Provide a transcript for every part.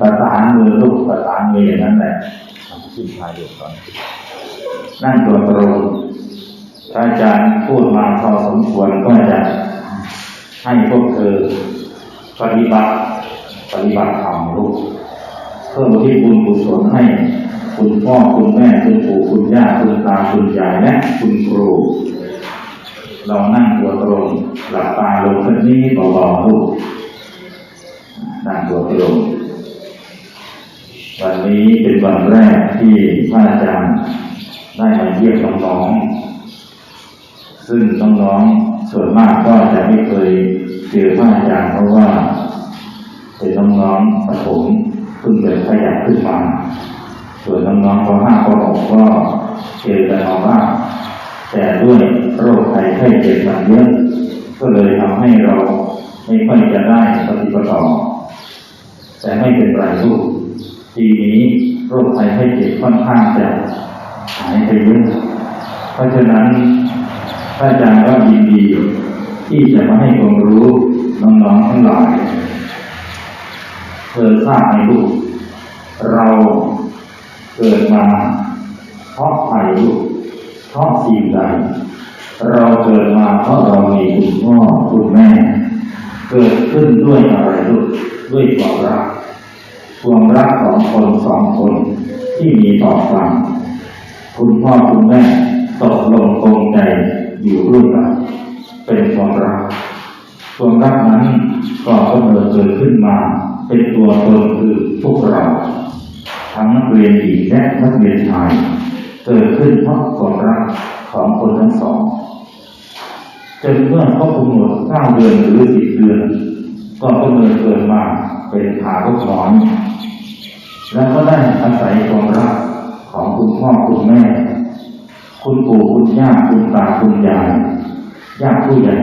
ประสานมือลูกประสานมืออย่างนั้นแหละขึ้นพาเด็กก่อนนั่งตัวตรงพระอาจารย์พูดมาพอสมควรก็จะให้พวกเธอปฏิบัติปฏิบัติธรรมลูกเพื่อที่บุญกุศลให้ คุณพ่อคุณแม่คุณปู่คุณย่าคุณตาคุณยายและคุณครู เรานั่งตัวตรงหลับตาลงสักนิดเบาๆลูกนั่งตัวตรงวันนี้เป็นวันแรกที่พระอาจารย์ได้มาเยี่ยมน้องๆซึ่งน้องๆส่วนมากก็จะไม่เคยเจอพระอาจารย์เพราะว่าเป็นน้องๆประถมเพิ่งจะขยับขึ้นมา ส่วนน้องๆป .5 ป .6 ก็เจอกันมาบ้างแต่ด้วยโรคภัยไข้เจ็บมันเยอะก็เลยทำให้เราไม่ค่อยจะได้ปฏิบัติต่อแต่ไม่เป็นไรลูกปีนี้โรคภัยไข้เจ็บค่อนข้างจะหายไปเยอะเพราะฉะนั้นพระอาจารย์ก็ยินดีที่จะมาให้ความรู้น้องๆทั้งหลายเธอทราบไหมลูกเรา เกิดมา เพราะใครลูกเพราะสิ่งใดเราเกิดมาเพราะเรามีคุณพ่อคุณแม่ เกิดขึ้นด้วยอะไรลูกด้วยความรักความรักของคนสองคนที่มีต่อกันคุณพ่อคุณแม่ตกลงปรงใจอยู่ร่วมกันเป็นความรักความรักนั้นก็กำเนิดเกิดขึ้นมา เป็นตัวตนคือพวกเรา ทั้งนักเรียนหญิงและนักเรียนชาย เกิดขึ้นเพราะความรักของคนทั้งสองจนเมื่อครบกำหนดเก้าเดือนหรือสิบเดือนก็กำเนิดเกิดมาเป็นทารกน้อยแล้วก็ได้อาศัยความรักของคุณพ่อคุณแม่ คุณปู่คุณย่าคุณตาคุณยายญาติผู้ใหญ่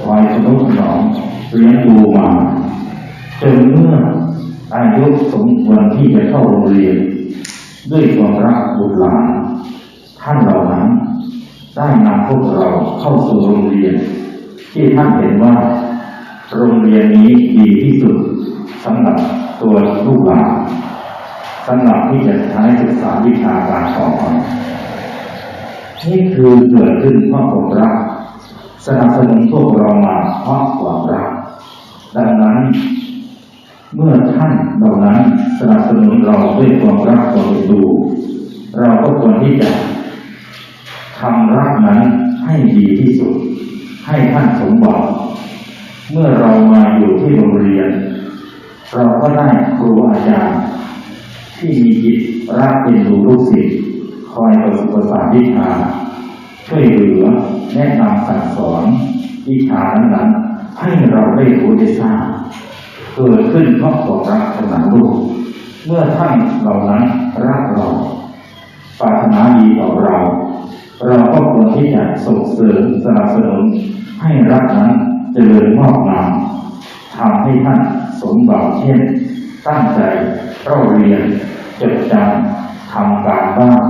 คอยสนุถนอมเลี้ยงดูมาจนเมื่อ อายุสมควรที่จะเข้าโรงเรียน ด้วยความรักบุตรหลานท่านเหล่านั้นได้นำพวกเราเข้าสู่โรงเรียน ที่ท่านเห็นว่า โรงเรียนนี้ดีที่สุดสำหรับตัวลูกหลานสำหรับที่จะใช้ศึกษาวิชาการสอนนี่คือเกิดขึ้นเพราะความรักสนับสนุนพวกเรามาเพราะความรักดังนั้น เมื่อท่านเหล่านั้นสนับสนุนเราด้วยความรักความเอ็นดู เราก็ควรที่จะทำรักนั้นให้ดีที่สุด ให้ท่านสมหวังเมื่อเรามาอยู่ที่โรงเรียน เราก็ได้ครูอาจารย์ ที่มีจิตรักเป็นดูลูกศิษย์คอยประสบประสานวิชาช่วยเหลือแนะนำสั่งสอนวิชานั้นๆให้เราได้รู้ได้ทราบ เกิดขึ้นเพราะความรักขนาดลูกเมื่อท่านเหล่านั้นรักเราปรารถนาดีต่อเรา เราก็ควรที่จะส่งเสริมสนับสนุนให้รักนั้นเจริญงอกงามทำให้ท่านสมหวังเช่น ตั้งใจเล่าเรียนจดจำทำการบ้าน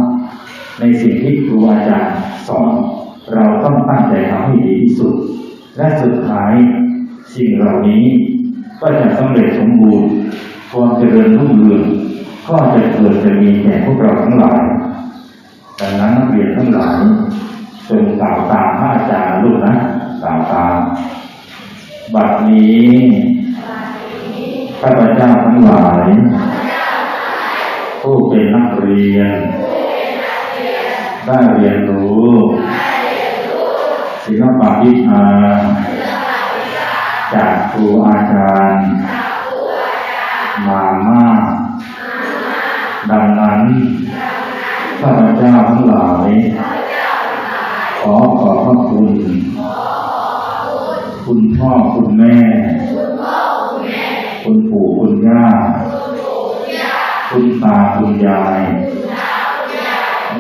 ในสิ่งที่ครูอาจารย์สอน เราต้องตั้งใจทำให้ดีที่สุด และสุดท้ายสิ่งเหล่านี้ ก็จะสำเร็จสมบูรณ์ความเจริญรุ่งเรืองก็จะเกิดจะมีแก่พวกเราทั้งหลายดังนั้นนักเรียนทั้งหลายจงกล่าวตามพระอาจารย์ลูกนะกล่าวตามบัดนี้ข้าพเจ้าทั้งหลาย ผู้เป็นนักเรียน ได้เรียนรู้ศิลปะวิชา จากครูอาจารย์ มามากดังนั้นข้าพเจ้าทั้งหลาย ขอขอบพระคุณ คุณพ่อคุณแม่ คุณปู่คุณย่า คุณตาคุณยาย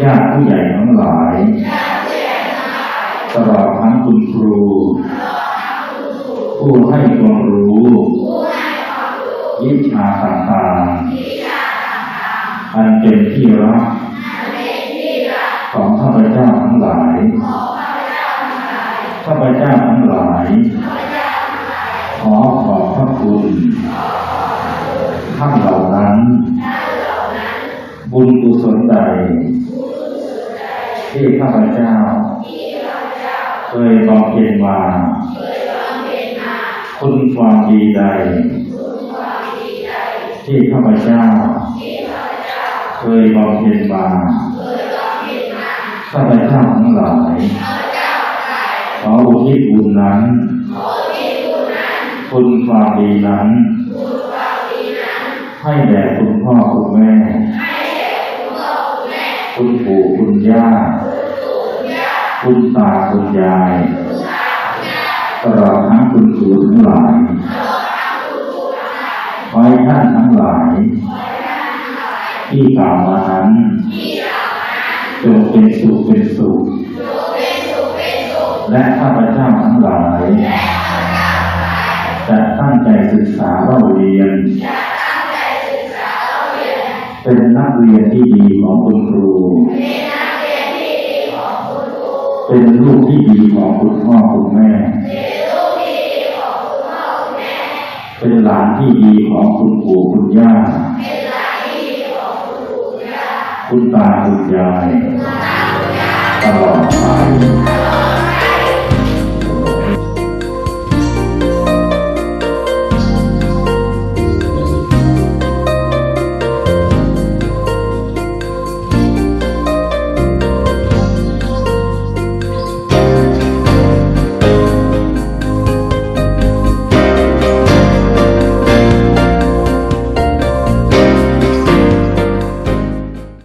ญาติผู้ใหญ่ทั้งหลาย ตลอดทั้งคุณครู ผู้ให้ความรู้วิชาต่างๆอันเป็นที่รักข้าพเจ้าทั้งหลายข้าพเจ้าทั้งหลาย ขอขอบพระคุณท่านเหล่านั้น บุญกุศลใด ที่ข้าพเจ้า เคยบำเพ็ญมา คุณความดีใด ที่ข้าพเจ้า เคยบำเพ็ญมาข้าพเจ้าทั้งหลายขออุทิศบุญนั้น คุณความดีนั้น ให้แด่คุณพ่อคุณแม่ คุณปู่คุณย่า คุณตาคุณยาย ตลอดทั้งคุณครูทั้งหลายขอให้ท่านทั้งหลาย ที่กล่าวมานั้นจงเป็นสุขเป็นสุขและข้าพเจ้าทั้งหลายจะตั้งใจศึกษาเล่าเรียน เป็นนักเรียนที่ดีของคุณครู เป็นลูกที่ดีของคุณพ่อคุณแม่ เป็นหลานที่ดีของคุณปู่คุณย่า คุณตาคุณยายตลอดไป